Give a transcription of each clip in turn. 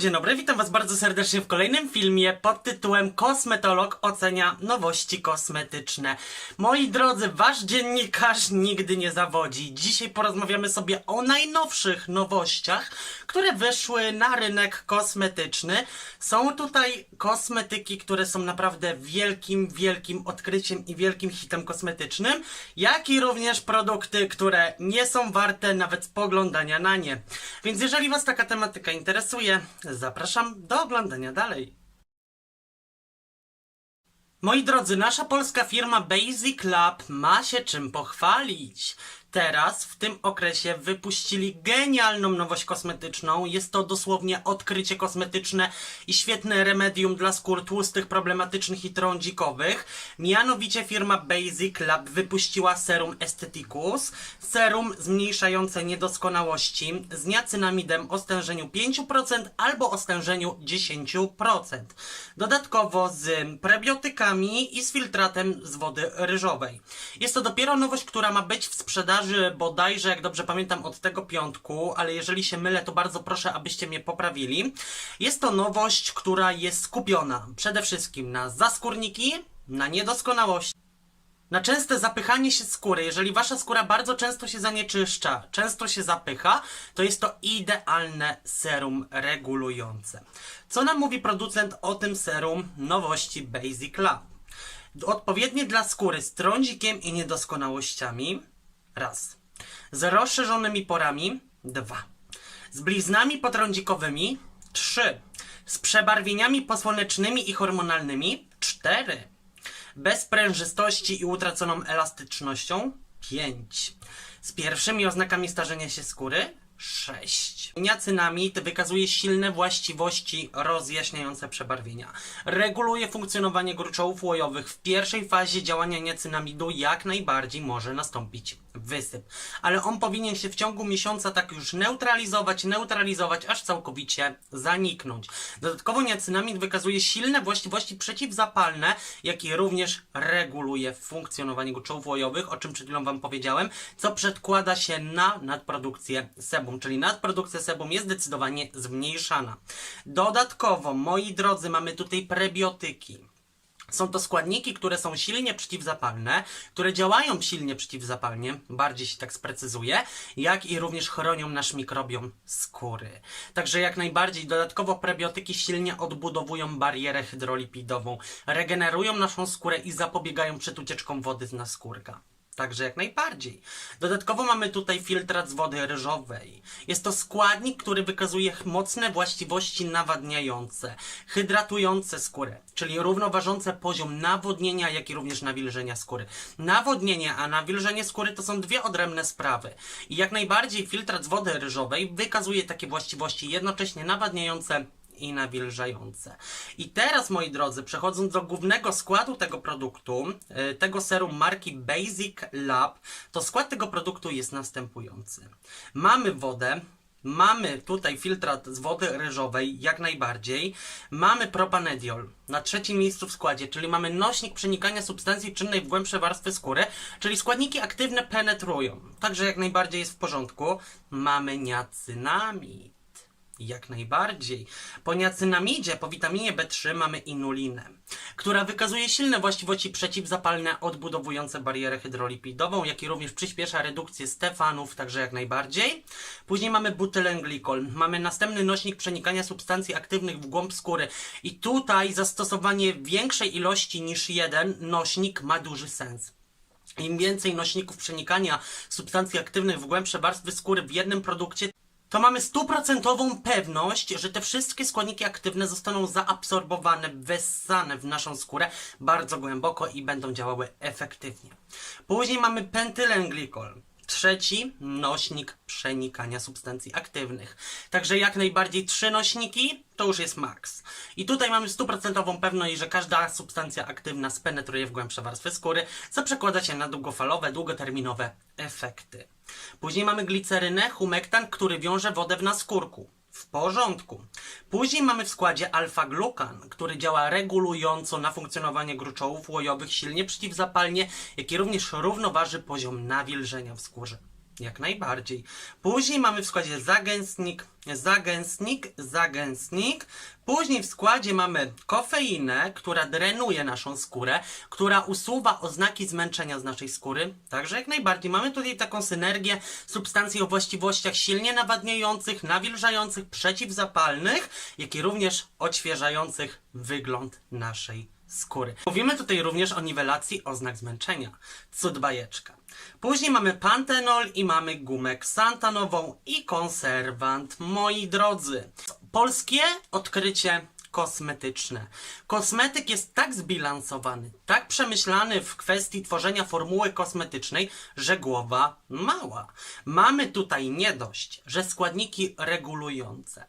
dzień dobry, witam was bardzo serdecznie w kolejnym filmie pod tytułem Kosmetolog ocenia nowości kosmetyczne. Moi drodzy, wasz dziennikarz nigdy nie zawodzi. Dzisiaj porozmawiamy sobie o najnowszych nowościach, które wyszły na rynek kosmetyczny. Są tutaj kosmetyki, które są naprawdę wielkim, wielkim odkryciem i wielkim hitem kosmetycznym, jak i również produkty, które nie są warte nawet spoglądania na nie. Więc jeżeli was taka tematyka interesuje, zapraszam do oglądania dalej. Moi drodzy, nasza polska firma Basic Lab ma się czym pochwalić. Teraz, w tym okresie, wypuścili genialną nowość kosmetyczną. Jest to dosłownie odkrycie kosmetyczne i świetne remedium dla skór tłustych, problematycznych i trądzikowych. Mianowicie firma Basic Lab wypuściła serum Aestheticus. Serum zmniejszające niedoskonałości z niacinamidem o stężeniu 5% albo o stężeniu 10%. Dodatkowo z prebiotykami i z filtratem z wody ryżowej. Jest to dopiero nowość, która ma być w sprzedaży bodajże, jak dobrze pamiętam, od tego piątku, ale jeżeli się mylę, to bardzo proszę, abyście mnie poprawili. Jest to nowość, która jest skupiona przede wszystkim na zaskórniki, na niedoskonałości, na częste zapychanie się skóry. Jeżeli wasza skóra bardzo często się zanieczyszcza, często się zapycha, to jest to idealne serum regulujące. Co nam mówi producent o tym serum nowości Basic Lab? Odpowiednie dla skóry z trądzikiem i niedoskonałościami. Raz. Z rozszerzonymi porami. Dwa. Z bliznami potrądzikowymi. Trzy. Z przebarwieniami posłonecznymi i hormonalnymi. Cztery bez prężystości i utraconą elastycznością 5. Z pierwszymi oznakami starzenia się skóry 6. Niacinamid wykazuje silne właściwości rozjaśniające przebarwienia. Reguluje funkcjonowanie gruczołów łojowych. W pierwszej fazie działania niacynamidu jak najbardziej może nastąpić wysyp. Ale on powinien się w ciągu miesiąca tak już neutralizować, neutralizować, aż całkowicie zaniknąć. Dodatkowo niacynamid wykazuje silne właściwości przeciwzapalne, jak i również reguluje funkcjonowanie gruczołów łojowych, o czym przed chwilą Wam powiedziałem, co przedkłada się na nadprodukcję sebum, czyli nadprodukcja sebum jest zdecydowanie zmniejszana. Dodatkowo, moi drodzy, mamy tutaj prebiotyki. Są to składniki, które są silnie przeciwzapalne, które działają silnie przeciwzapalnie, bardziej się tak sprecyzuje, jak i również chronią nasz mikrobiom skóry. Także jak najbardziej dodatkowo prebiotyki silnie odbudowują barierę hydrolipidową, regenerują naszą skórę i zapobiegają przed ucieczką wody z naskórka. Także jak najbardziej. Dodatkowo mamy tutaj filtrat z wody ryżowej. Jest to składnik, który wykazuje mocne właściwości nawadniające, hydratujące skórę, czyli równoważące poziom nawodnienia, jak i również nawilżenia skóry. Nawodnienie, a nawilżenie skóry to są dwie odrębne sprawy. I jak najbardziej filtrat z wody ryżowej wykazuje takie właściwości jednocześnie nawadniające, i nawilżające. I teraz, moi drodzy, przechodząc do głównego składu tego produktu, y, tego serum marki Basic Lab, to skład tego produktu jest następujący. Mamy wodę, Mamy tutaj filtrat z wody ryżowej, jak najbardziej. Mamy propanediol na trzecim miejscu w składzie, czyli mamy nośnik przenikania substancji czynnej w głębsze warstwy skóry, czyli składniki aktywne penetrują. Także jak najbardziej jest w porządku. Mamy niacynamid. Jak najbardziej. Po niacynamidzie, po witaminie B3 mamy inulinę, która wykazuje silne właściwości przeciwzapalne, odbudowujące barierę hydrolipidową, jak i również przyspiesza redukcję stefanów, także jak najbardziej. Później mamy butylenglikol. Mamy następny nośnik przenikania substancji aktywnych w głąb skóry i tutaj zastosowanie większej ilości niż jeden nośnik ma duży sens. Im więcej nośników przenikania substancji aktywnych w głębsze warstwy skóry w jednym produkcie, to mamy stuprocentową pewność, że te wszystkie składniki aktywne zostaną zaabsorbowane, wessane w naszą skórę bardzo głęboko i będą działały efektywnie. Później mamy pentylenglikol. Trzeci nośnik przenikania substancji aktywnych. Także jak najbardziej trzy nośniki to już jest maks. I tutaj mamy stuprocentową pewność, że każda substancja aktywna spenetruje w głębsze warstwy skóry, co przekłada się na długofalowe, długoterminowe efekty. Później mamy glicerynę, humektan, który wiąże wodę w naskórku. W porządku. Później mamy w składzie alfa-glukan, który działa regulująco na funkcjonowanie gruczołów łojowych silnie przeciwzapalnie, jak i również równoważy poziom nawilżenia w skórze. Jak najbardziej. Później mamy w składzie zagęstnik, zagęstnik, zagęstnik. Później w składzie mamy kofeinę, która drenuje naszą skórę, która usuwa oznaki zmęczenia z naszej skóry. Także jak najbardziej mamy tutaj taką synergię substancji o właściwościach silnie nawadniających, nawilżających, przeciwzapalnych, jak i również odświeżających wygląd naszej skóry. Mówimy tutaj również o niwelacji oznak zmęczenia. Cud bajeczka. Później mamy pantenol i mamy gumę ksantanową i konserwant. Moi drodzy, polskie odkrycie kosmetyczne. Kosmetyk jest tak zbilansowany, tak przemyślany w kwestii tworzenia formuły kosmetycznej, że głowa mała. Mamy tutaj nie dość, że składniki regulujące.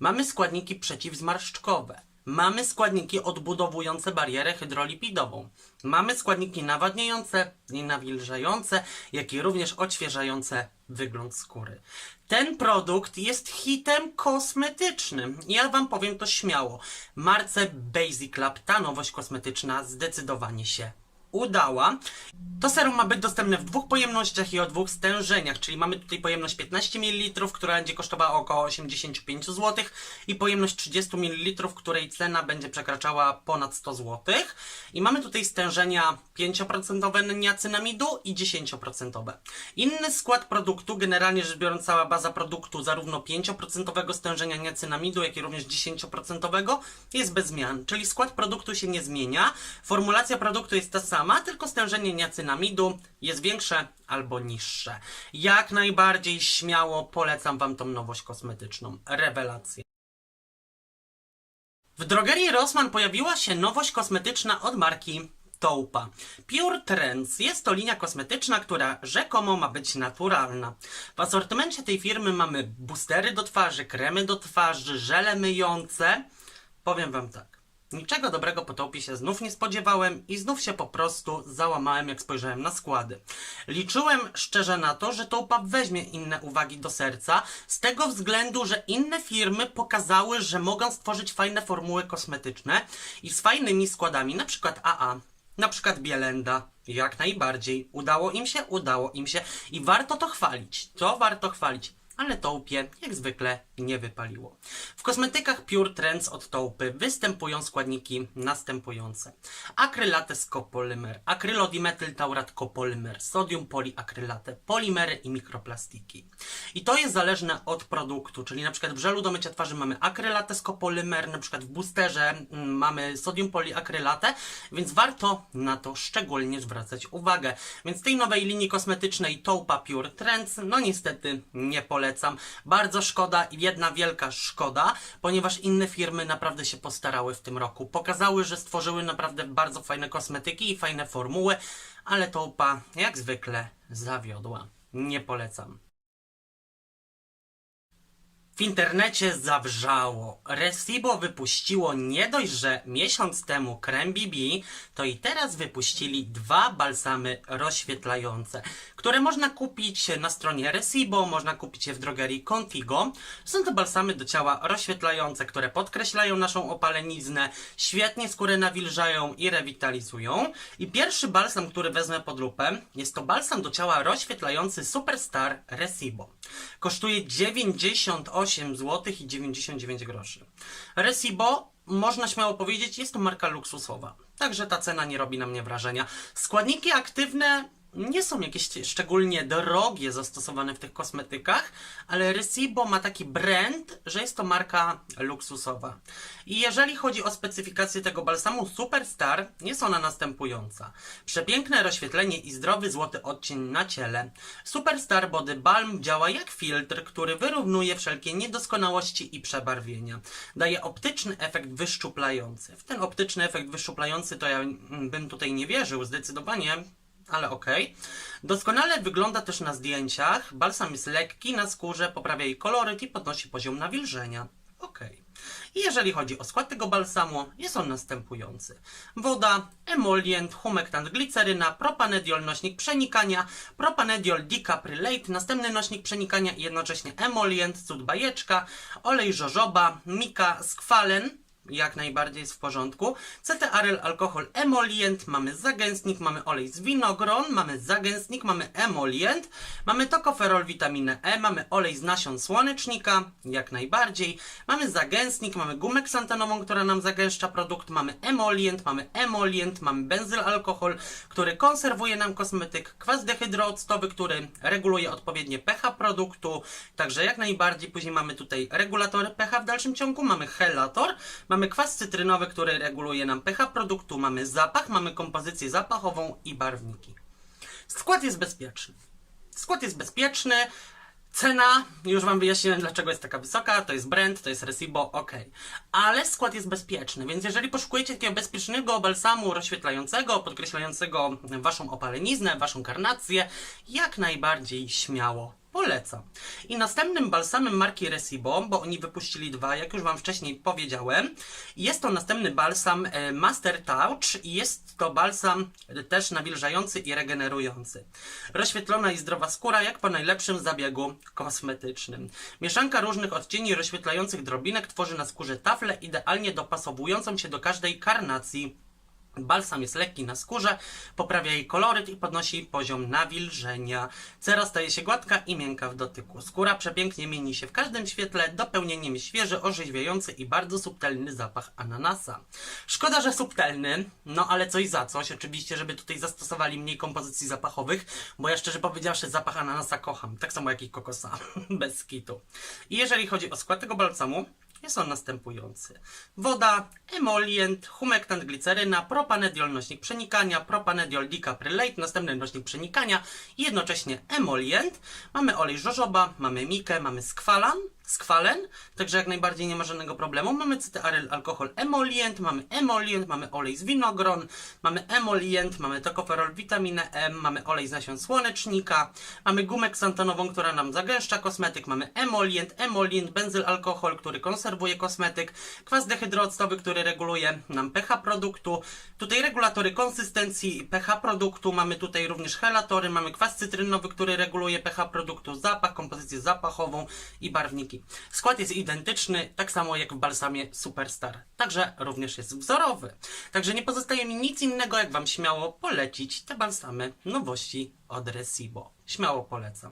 Mamy składniki przeciwzmarszczkowe. Mamy składniki odbudowujące barierę hydrolipidową. Mamy składniki nawadniające i nawilżające, jak i również odświeżające wygląd skóry. Ten produkt jest hitem kosmetycznym. Ja Wam powiem to śmiało. Marce Basic Lab ta nowość kosmetyczna zdecydowanie się udała. To serum ma być dostępne w dwóch pojemnościach i o dwóch stężeniach, czyli mamy tutaj pojemność 15 ml, która będzie kosztowała około 85 zł i pojemność 30 ml, której cena będzie przekraczała ponad 100 zł. I mamy tutaj stężenia 5% niacynamidu i 10%. Inny skład produktu, generalnie rzecz biorąc cała baza produktu zarówno 5% stężenia niacynamidu, jak i również 10% jest bez zmian, czyli skład produktu się nie zmienia, formulacja produktu jest ta sama, tylko stężenie niacynamidu jest większe albo niższe. Jak najbardziej śmiało polecam Wam tą nowość kosmetyczną. Rewelacja. W drogerii Rossmann pojawiła się nowość kosmetyczna od marki Toupa. Pure Trends jest to linia kosmetyczna, która rzekomo ma być naturalna. W asortymencie tej firmy mamy boostery do twarzy, kremy do twarzy, żele myjące. Powiem Wam tak. Niczego dobrego po Taupie się znów nie spodziewałem i znów się po prostu załamałem, jak spojrzałem na składy. Liczyłem szczerze na to, że Taupa weźmie inne uwagi do serca, z tego względu, że inne firmy pokazały, że mogą stworzyć fajne formuły kosmetyczne i z fajnymi składami, na przykład AA, na przykład Bielenda. Jak najbardziej. Udało im się, udało im się i warto to chwalić. To warto chwalić. Ale Taupie, jak zwykle, nie wypaliło. W kosmetykach Pure Trends od Taupy występują składniki następujące. Akrylates copolymer, akrylodimethyltaurat copolymer, sodium poliakrylate, polimery i mikroplastiki. I to jest zależne od produktu, czyli na przykład w żelu do mycia twarzy mamy akrylates copolymer, na przykład w boosterze mm, mamy sodium poliakrylate, więc warto na to szczególnie zwracać uwagę. Więc tej nowej linii kosmetycznej Taupa Pure Trends, no niestety nie polecam. Bardzo szkoda i jedna wielka szkoda, ponieważ inne firmy naprawdę się postarały w tym roku. Pokazały, że stworzyły naprawdę bardzo fajne kosmetyki i fajne formuły, ale Taupa jak zwykle zawiodła. Nie polecam. W internecie zawrzało. Resibo wypuściło nie dość, że miesiąc temu krem BB, to i teraz wypuścili dwa balsamy rozświetlające, które można kupić na stronie Resibo, można kupić je w drogerii Contigo. Są to balsamy do ciała rozświetlające, które podkreślają naszą opaleniznę, świetnie skórę nawilżają i rewitalizują. I pierwszy balsam, który wezmę pod lupę, jest to balsam do ciała rozświetlający Superstar Resibo. Kosztuje 98 zł i 99 groszy. Można śmiało powiedzieć, jest to marka luksusowa. Także ta cena nie robi na mnie wrażenia. Składniki aktywne nie są jakieś szczególnie drogie zastosowane w tych kosmetykach, ale Resibo ma taki brand, że jest to marka luksusowa. I jeżeli chodzi o specyfikację tego balsamu Superstar, jest ona następująca. Przepiękne rozświetlenie i zdrowy złoty odcień na ciele. Superstar Body Balm działa jak filtr, który wyrównuje wszelkie niedoskonałości i przebarwienia. Daje optyczny efekt wyszczuplający. W ten optyczny efekt wyszczuplający to ja bym tutaj nie wierzył, zdecydowanie ale okej. Doskonale wygląda też na zdjęciach. Balsam jest lekki na skórze, poprawia jej koloryt i podnosi poziom nawilżenia. Okej. I jeżeli chodzi o skład tego balsamu, jest on następujący. Woda, emolient, humektant, gliceryna, propanediol, nośnik przenikania, propanediol decaprylate, następny nośnik przenikania i jednocześnie emolient, cud bajeczka, olej żożoba, mika, skwalen, jak najbardziej jest w porządku. CT-aryl, alkohol, emolient, mamy zagęstnik, mamy olej z winogron, mamy zagęstnik, mamy emolient, mamy tokoferol, witaminę E, mamy olej z nasion słonecznika, jak najbardziej, mamy zagęstnik, mamy gumę ksantanową, która nam zagęszcza produkt, mamy emolient, mamy emolient, mamy benzylalkohol, który konserwuje nam kosmetyk, kwas dehydrooctowy, który reguluje odpowiednie pH produktu, także jak najbardziej, później mamy tutaj regulatory pH w dalszym ciągu, mamy helator, mamy kwas cytrynowy, który reguluje nam pH produktu, mamy zapach, mamy kompozycję zapachową i barwniki. Skład jest bezpieczny. Skład jest bezpieczny. Cena, już Wam wyjaśniłem dlaczego jest taka wysoka, to jest brand, to jest Recibo, ok. Ale skład jest bezpieczny, więc jeżeli poszukujecie takiego bezpiecznego balsamu rozświetlającego, podkreślającego Waszą opaleniznę, Waszą karnację, jak najbardziej śmiało polecam. I następnym balsamem marki Recibo, bo oni wypuścili dwa, jak już Wam wcześniej powiedziałem, jest to następny balsam e, Master Touch i jest to balsam też nawilżający i regenerujący. Rozświetlona i zdrowa skóra, jak po najlepszym zabiegu kosmetycznym. Mieszanka różnych odcieni rozświetlających drobinek tworzy na skórze taflę idealnie dopasowującą się do każdej karnacji Balsam jest lekki na skórze, poprawia jej koloryt i podnosi poziom nawilżenia. Cera staje się gładka i miękka w dotyku. Skóra przepięknie mieni się w każdym świetle, dopełnieniem świeży, orzeźwiający i bardzo subtelny zapach ananasa. Szkoda, że subtelny, no ale coś za coś. Oczywiście, żeby tutaj zastosowali mniej kompozycji zapachowych, bo ja szczerze powiedziawszy zapach ananasa kocham. Tak samo jak i kokosa, bez kitu. I jeżeli chodzi o skład tego balsamu, jest on następujący. Woda, emolient, humektant gliceryna, propanediol nośnik przenikania, propanediol dicaprylate, następny nośnik przenikania i jednocześnie emolient. Mamy olej jojoba, mamy mikę, mamy skwalan, skwalen, także jak najbardziej nie ma żadnego problemu. Mamy cytearyl, alkohol, emolient, mamy emolient, mamy olej z winogron, mamy emolient, mamy tokoferol, witaminę M, mamy olej z nasion słonecznika, mamy gumę ksantonową, która nam zagęszcza kosmetyk, mamy emolient, emolient, benzyl alkohol, który konserwuje kosmetyk, kwas dehydrooctowy, który reguluje nam pH produktu, tutaj regulatory konsystencji pH produktu, mamy tutaj również helatory, mamy kwas cytrynowy, który reguluje pH produktu, zapach, kompozycję zapachową i barwniki. Skład jest identyczny, tak samo jak w balsamie Superstar. Także również jest wzorowy. Także nie pozostaje mi nic innego, jak Wam śmiało polecić te balsamy nowości od Recibo. Śmiało polecam.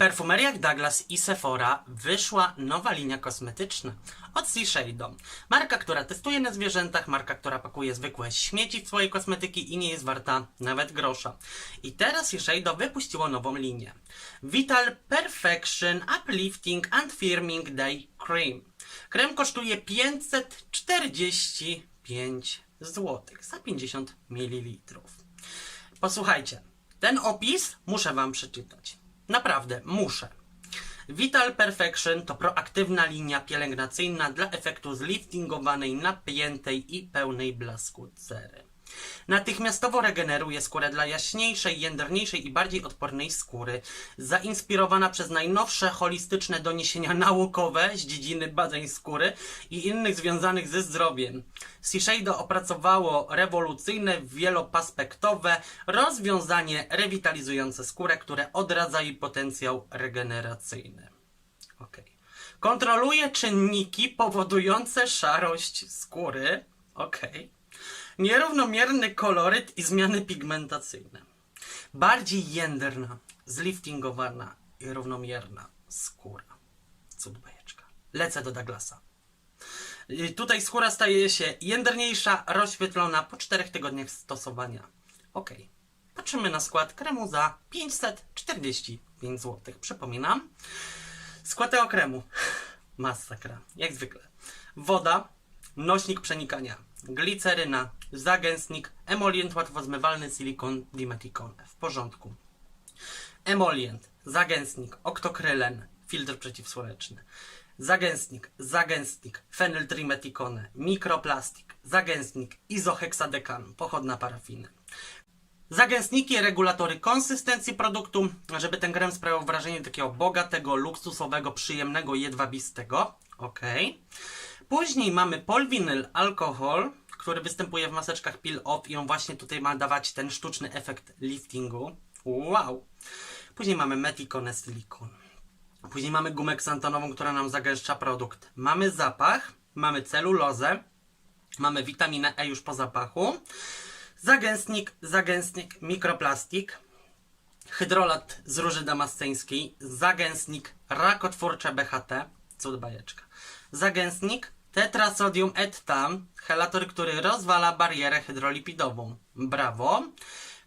Perfumeriach Douglas i Sephora wyszła nowa linia kosmetyczna od Shiseido. Marka, która testuje na zwierzętach, marka, która pakuje zwykłe śmieci w swoje kosmetyki i nie jest warta nawet grosza. I teraz Shiseido wypuściło nową linię. Vital Perfection Uplifting and Firming Day Cream. Krem kosztuje 545 zł za 50 ml. Posłuchajcie, ten opis muszę Wam przeczytać. Naprawdę, muszę. Vital Perfection to proaktywna linia pielęgnacyjna dla efektu zliftingowanej, napiętej i pełnej blasku cery. Natychmiastowo regeneruje skórę dla jaśniejszej, jędrniejszej i bardziej odpornej skóry. Zainspirowana przez najnowsze holistyczne doniesienia naukowe z dziedziny badań skóry i innych związanych ze zdrowiem. Shiseido opracowało rewolucyjne, wielopaspektowe rozwiązanie rewitalizujące skórę, które odradza jej potencjał regeneracyjny. Okay. Kontroluje czynniki powodujące szarość skóry. Okej nierównomierny koloryt i zmiany pigmentacyjne. Bardziej jędrna, zliftingowana i równomierna skóra. Cud bajeczka. Lecę do Douglasa. I Tutaj skóra staje się jędrniejsza, rozświetlona po 4 tygodniach stosowania. Ok. Patrzymy na skład kremu za 545 zł. Przypominam. Skład tego kremu. Masakra. Jak zwykle. Woda, nośnik przenikania, gliceryna, zagęstnik, emolient łatwozmywalny, silikon, dimeticone. W porządku. Emolient, zagęstnik, oktokrylen, filtr przeciwsłoneczny. Zagęstnik, zagęstnik, fenyltrimeticone, mikroplastik, zagęstnik, izoheksadekan, pochodna parafiny. Zagęstniki, regulatory konsystencji produktu, żeby ten krem sprawiał wrażenie takiego bogatego, luksusowego, przyjemnego, jedwabistego. Ok. Później mamy polwinyl alkohol, który występuje w maseczkach peel off i on właśnie tutaj ma dawać ten sztuczny efekt liftingu. Wow! Później mamy metikone silikon. Później mamy gumę ksantonową, która nam zagęszcza produkt. Mamy zapach, mamy celulozę, mamy witaminę E już po zapachu, zagęstnik, zagęstnik, mikroplastik, hydrolat z róży damasceńskiej, zagęstnik, rakotwórcze BHT, cud bajeczka, zagęstnik, tetrasodium ettam, helator, który rozwala barierę hydrolipidową. Brawo.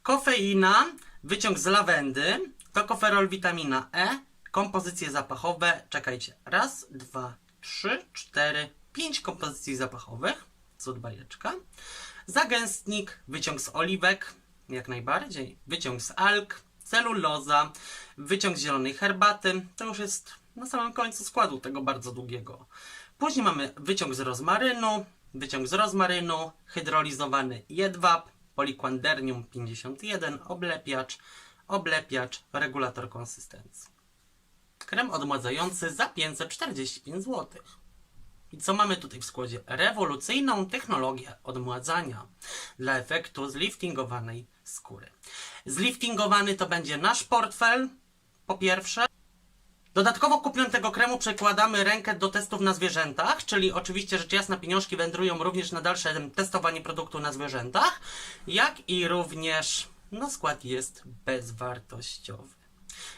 Kofeina, wyciąg z lawendy, tokoferol, witamina E, kompozycje zapachowe, czekajcie, raz, dwa, trzy, cztery, pięć kompozycji zapachowych, cud bajeczka, zagęstnik, wyciąg z oliwek, jak najbardziej, wyciąg z alg, celuloza, wyciąg z zielonej herbaty, to już jest na samym końcu składu tego bardzo długiego. Później mamy wyciąg z rozmarynu, wyciąg z rozmarynu, hydrolizowany jedwab, polikwandernium 51, oblepiacz, oblepiacz, regulator konsystencji. Krem odmładzający za 545 zł. I co mamy tutaj w składzie? Rewolucyjną technologię odmładzania dla efektu zliftingowanej skóry. Zliftingowany to będzie nasz portfel, po pierwsze. Dodatkowo kupiąc tego kremu przekładamy rękę do testów na zwierzętach, czyli oczywiście rzecz jasna pieniążki wędrują również na dalsze testowanie produktu na zwierzętach, jak i również no skład jest bezwartościowy.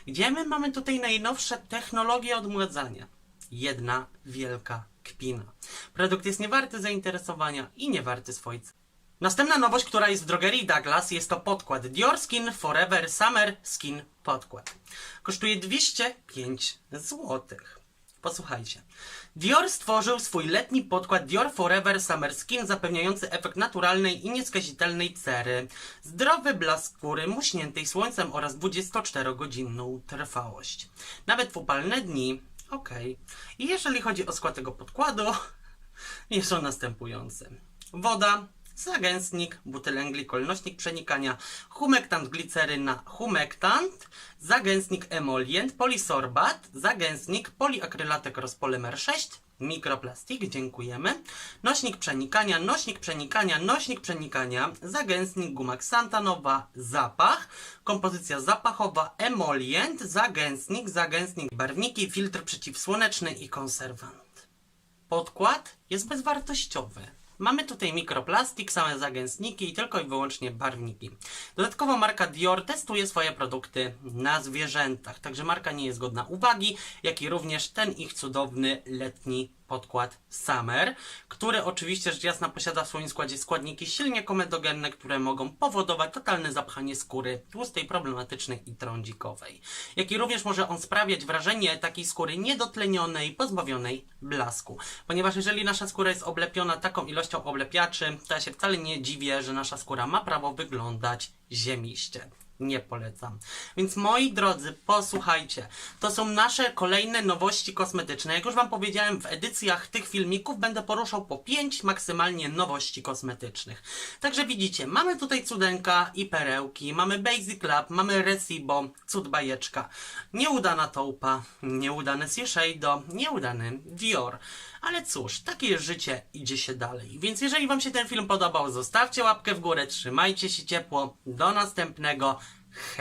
Gdzie my mamy tutaj najnowsze technologie odmładzania? Jedna wielka kpina. Produkt jest niewarty zainteresowania i niewarty swojej. Następna nowość, która jest w drogerii Douglas, jest to podkład Dior Skin Forever Summer Skin Podkład. Kosztuje 205 zł. Posłuchajcie. Dior stworzył swój letni podkład Dior Forever Summer Skin zapewniający efekt naturalnej i nieskazitelnej cery, zdrowy blask skóry muśniętej słońcem oraz 24-godzinną trwałość. Nawet w upalne dni, okej. I jeżeli chodzi o skład tego podkładu, jest on następujący. Woda, zagęstnik, butylenglikol, nośnik przenikania, humektant gliceryna, humektant, zagęstnik emolient, polisorbat, zagęstnik, poliakrylatek rozpolymer 6, mikroplastik, dziękujemy, nośnik przenikania, nośnik przenikania, nośnik przenikania, zagęstnik, guma ksantanowa, zapach, kompozycja zapachowa, emolient, zagęstnik, zagęstnik, barwniki, filtr przeciwsłoneczny i konserwant. Podkład jest bezwartościowy. Mamy tutaj mikroplastik, same zagęstniki i tylko i wyłącznie barwniki. Dodatkowo marka Dior testuje swoje produkty na zwierzętach, także marka nie jest godna uwagi, jak i również ten ich cudowny letni podkład Summer, który oczywiście rzecz jasna posiada w swoim składzie składniki silnie komedogenne, które mogą powodować totalne zapchanie skóry tłustej, problematycznej i trądzikowej. Jak i również może on sprawiać wrażenie takiej skóry niedotlenionej, pozbawionej blasku. Ponieważ jeżeli nasza skóra jest oblepiona taką ilością oblepiaczy, to ja się wcale nie dziwię, że nasza skóra ma prawo wyglądać ziemiście. Nie polecam. Więc moi drodzy, posłuchajcie. To są nasze kolejne nowości kosmetyczne. Jak już Wam powiedziałem, w edycjach tych filmików będę poruszał po 5 maksymalnie nowości kosmetycznych. Także widzicie, mamy tutaj cudenka i perełki, mamy Basic Lab, mamy Recibo, cud bajeczka, nieudana Taupa, nieudane Shiseido, nieudany Dior. Ale cóż, takie jest życie, idzie się dalej. Więc jeżeli Wam się ten film podobał, zostawcie łapkę w górę, trzymajcie się ciepło, do następnego, gek